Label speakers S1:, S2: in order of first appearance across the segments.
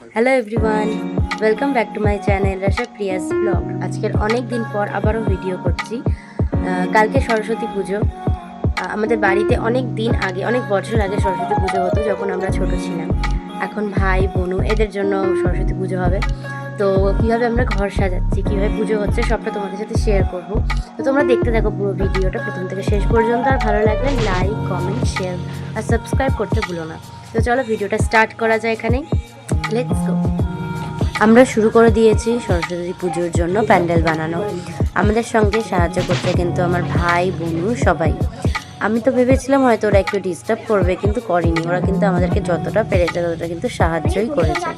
S1: Hello everyone welcome back to my channel Rasha Priya's vlog আজকের অনেক দিন পর আবারও ভিডিও করছি। কালকে সরস্বতী পুজো। আমাদের বাড়িতে অনেক দিন আগে, অনেক বছর আগে সরস্বতী পুজো হতো যখন আমরা ছোট ছিলাম। এখন ভাই, বোনু, এদের জন্য সরস্বতী পুজো হবে। তো কীভাবে আমরা ঘর সাজাচ্ছি, কীভাবে পুজো হচ্ছে সবটা তোমাদের সাথে শেয়ার করব। তো তোমরা দেখতে থাকো পুরো ভিডিওটা প্রথম থেকে শেষ পর্যন্ত। আর ভালো লাগলে লাইক কমেন্ট শেয়ার আর সাবস্ক্রাইব করতে ভুলো না। তো চলো ভিডিওটা স্টার্ট করা যায় এখানেই আমরা শুরু করে দিয়েছি সরস্বতী পুজোর জন্য প্যান্ডেল বানানো। আমাদের সঙ্গে সাহায্য করতে কিন্তু আমার ভাই, বোনু, সবাই। আমি তো ভেবেছিলাম হয়তো ওরা একটু ডিস্টার্ব করবে, কিন্তু করেনি। ওরা কিন্তু আমাদেরকে যতটা পেরেছে ততটা কিন্তু সাহায্যই করেছে।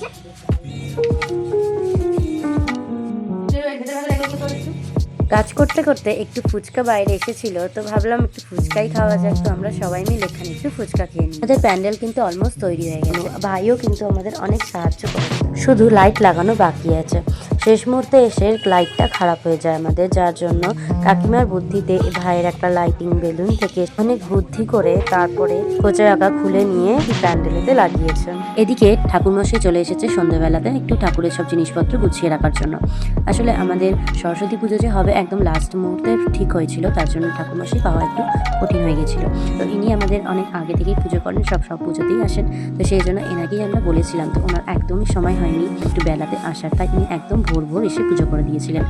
S1: কাজ করতে করতে একটু ফুচকা বাইরে এসেছিল, তো ভাবলাম একটু ফুচকাই খাওয়া যাক, তো আমরা সবাই মিলে এখানে একটু ফুচকা খেয়ে নিই। আমাদের প্যান্ডেল কিন্তু অলমোস্ট তৈরি হয়ে গেল। ভাইও কিন্তু আমাদের অনেক সাহায্য করেছে। শুধু লাইট লাগানো বাকি আছে। শেষ মুহূর্তে এসে লাইটটা খারাপ হয়ে যায় আমাদের, যার জন্য কাকিমার বুদ্ধিতে ভাইয়ের একটা লাইটিং বেলুন থেকে অনেক বুদ্ধি করে তারপরে কোচে আঁকা খুলে নিয়ে প্যান্ডেলেতে লাগিয়েছে। এদিকে ঠাকুরমশাই চলে এসেছে সন্ধ্যেবেলাতে একটু ঠাকুরের সব জিনিসপত্র গুছিয়ে রাখার জন্য। আসলে আমাদের সরস্বতী পুজো যে হবে একদম লাস্ট মুহূর্তে ঠিক হয়েছিল, তার জন্য ঠাকুরমশাই পাওয়া একটু কঠিন হয়ে গেছিল। তো ইনি আমাদের অনেক আগে থেকেই পুজো করেন, সব সব পুজোতেই আসেন। তো সেই জন্য এনাকেই আমরা বলেছিলাম, তো ওনার একদমই সময় হয়নি। একটু বেলাতে আসার তাই তিনি একদম ভোর ভোর এসে পুজো করে দিয়েছিলেন।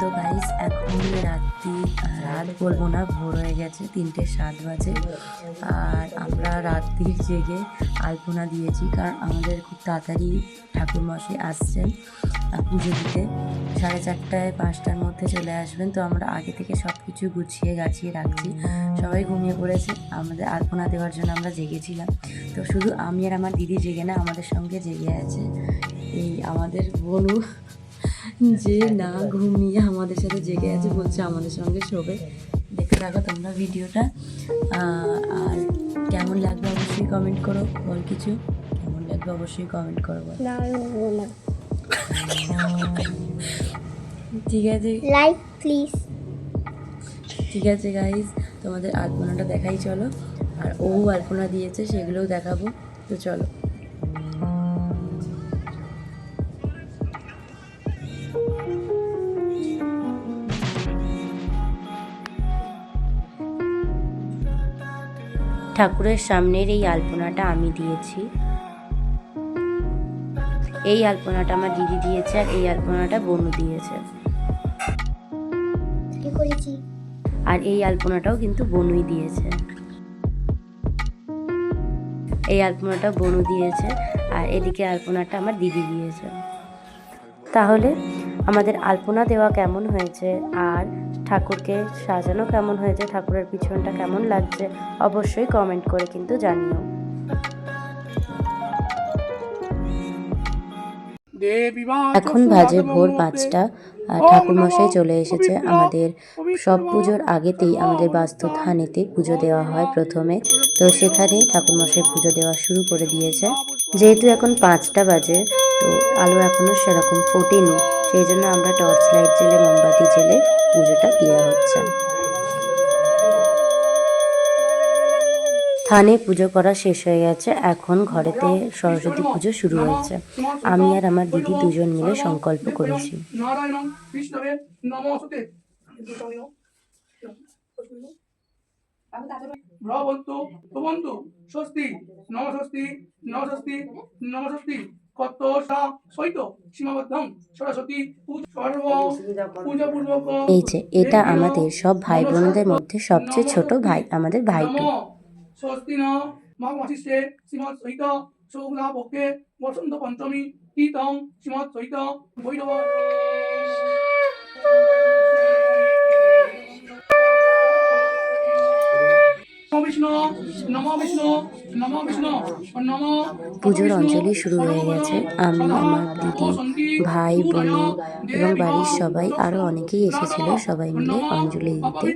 S1: তো গাইস এখন রাত্রি রাত বলব না, ভোর হয়ে গেছে, তিনটে সাত বাজে। আর আমরা রাত্রির জেগে আলপনা দিয়েছি, কারণ আমাদের খুব তাড়াতাড়ি ঠাকুরমশাই আসছেন পুজো দিতে। সাড়ে চারটায়, পাঁচটার মধ্যে চলে আসবেন, তো আমরা আগে থেকে সব কিছু গুছিয়ে গাছিয়ে রাখছি। সবাই ঘুমিয়ে পড়েছে, আমাদের আলপনা দেওয়ার জন্য আমরা জেগেছিলাম। তো শুধু আমি আর আমার দিদি জেগে না, আমাদের সঙ্গে জেগে আছে এই আমাদের বনু। যে না ঘুমিয়ে আমাদের সাথে জেগে আছে বলছে আমাদের সঙ্গে শোবে। দেখতে থাকো তোমরা ভিডিওটা। আর কেমন লাগবে অবশ্যই কমেন্ট করো বল কিছু। কেমন লাগবে অবশ্যই কমেন্ট করো ঠিক আছে।
S2: লাইক প্লিজ
S1: ঠিক আছে গাইজ তোমাদের আলপনাটা দেখাই চলো। আর ও আলপনা দিয়েছে সেগুলোও দেখাবো। তো চলো। ঠাকুরের সামনের এই আলপনাটা আমি দিয়েছি। এই আলপনাটা আমার দিদি দিয়েছে আর এই আলপনাটা বনু দিয়েছে। আর এই আলপনাটাও কিন্তু বনুই দিয়েছে। এই আলপনাটা বনু দিয়েছে আর এদিকে আলপনাটা আমার দিদি দিয়েছে। তাহলে আমাদের আলপনা দেওয়া কেমন হয়েছে? আর ঠাকুরকে সাজানো কেমন হয়েছে? ঠাকুরের পিছনটা কেমন লাগছে? অবশ্যই কমেন্ট করে কিন্তু জানিও। এখন বাজে ভোর পাঁচটা ঠাকুরমশাই চলে এসেছে আমাদের সব পুজোর আগেতেই আমাদের বাস্তু থানেতে পুজো দেওয়া হয় প্রথমে। তো সেখানে ঠাকুরমশাই পুজো দেওয়া শুরু করে দিয়েছে। যেহেতু এখন পাঁচটা বাজে, তো আলো এখনও সেরকম ফোটেনি। সেই জন্য আমরা টর্চ লাইট জেলে মোমবাতি জেলে পুজোটা দেওয়া হচ্ছে। থানে পুজো করা শেষ হয়ে গেছে। এখন ঘরেতে সরস্বতী পুজো শুরু হয়েছে। আমি আর আমার দিদি দুজন মিলে সংকল্প করেছি।
S3: নারায়ণ বিষ্ণবে নমস্তে ভ্রবন্তু কত সৈত সীমাবদ্ধম সরস্বতী পূজ- সর্ব পূজা পূর্বক
S1: এই যে এটা আমাদের সব ভাই বোনদের মধ্যে সবচেয়ে ছোট ভাই আমাদের ভাই
S3: স্বস্তি ন মাঘ মাসিষ্ঠে শ্রীমৎ সহিত সৌলা পক্ষে বসন্ত পঞ্চমী কীতং শ্রীমৎ সহিত ভৈরব। বিষ্ণু নমো বিষ্ণু নমো বিষ্ণু নমো
S1: পুজোর অঞ্জলি শুরু হয়ে গেছে। আমি আমার দিদি ভাই বোন এবং বাড়ির সবাই আরও অনেকেই এসেছিল সবাই মিলে অঞ্জলি দিতে।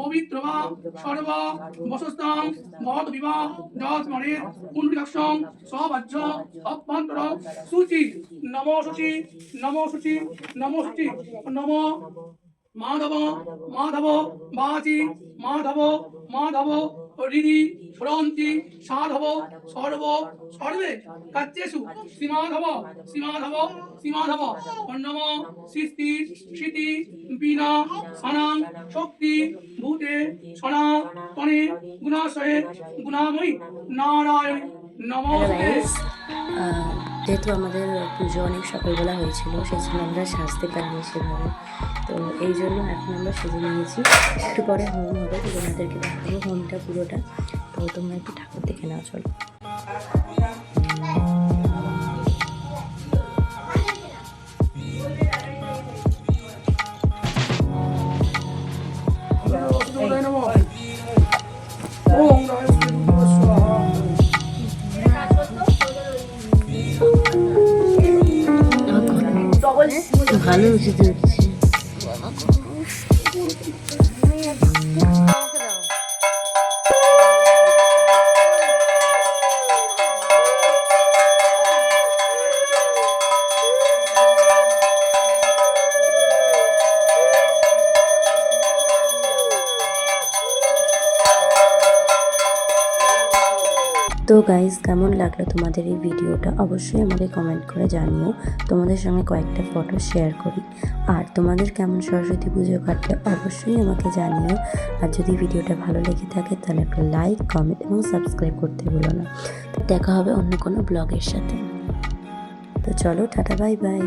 S3: পবিত্র সর্ব বিবাহ মনে সবাজ্য অভ্যন্তর সূচি নমো সূচি নমো সূচি নমো সূচি নমো মাধব মাধব বাচি মাধব মাধব হৃদি স্ফুরন্তি সাধব সর্ব সর্বে কাচ্যেষু সীমাধব সীমাধব সীমাধব অন্নম সৃষ্টি স্মৃতি বিনা সনাং শক্তি ভূতে সনা তনে গুণাশয়ে গুণাময়ী নারায়ণ নমস্তে।
S1: যেহেতু আমাদের পুজো অনেক সকালবেলা হয়েছিল সেই জন্য আমরা সাজতে পারিনি সেভাবে। তো এই জন্য এখন আমরা সেজে নিয়েছি। একটু পরে হোম হবে, তোমাদেরকে দেখাবো হোমটা পুরোটা। তো তোমরা একটু ঠাকুর দেখে নাও, চলো। ভালো উচিত হচ্ছে তো গাইজ কেমন লাগল তোমাদের এই ভিডিওটা? অবশ্যই আমাকে কমেন্ট করে জানিও। তোমাদের সঙ্গে কয়েকটা ফটো শেয়ার করি। আর তোমাদের কেমন সরস্বতী পুজো কাটলে, অবশ্যই আমাকে জানিও। আর যদি ভিডিওটা ভালো লেগে থাকে, তাহলে একটা লাইক কমেন্ট এবং সাবস্ক্রাইব করতে ভুলো না। দেখা হবে অন্য কোনো ব্লগের সাথে। তো চলো, টাটা বাই বাই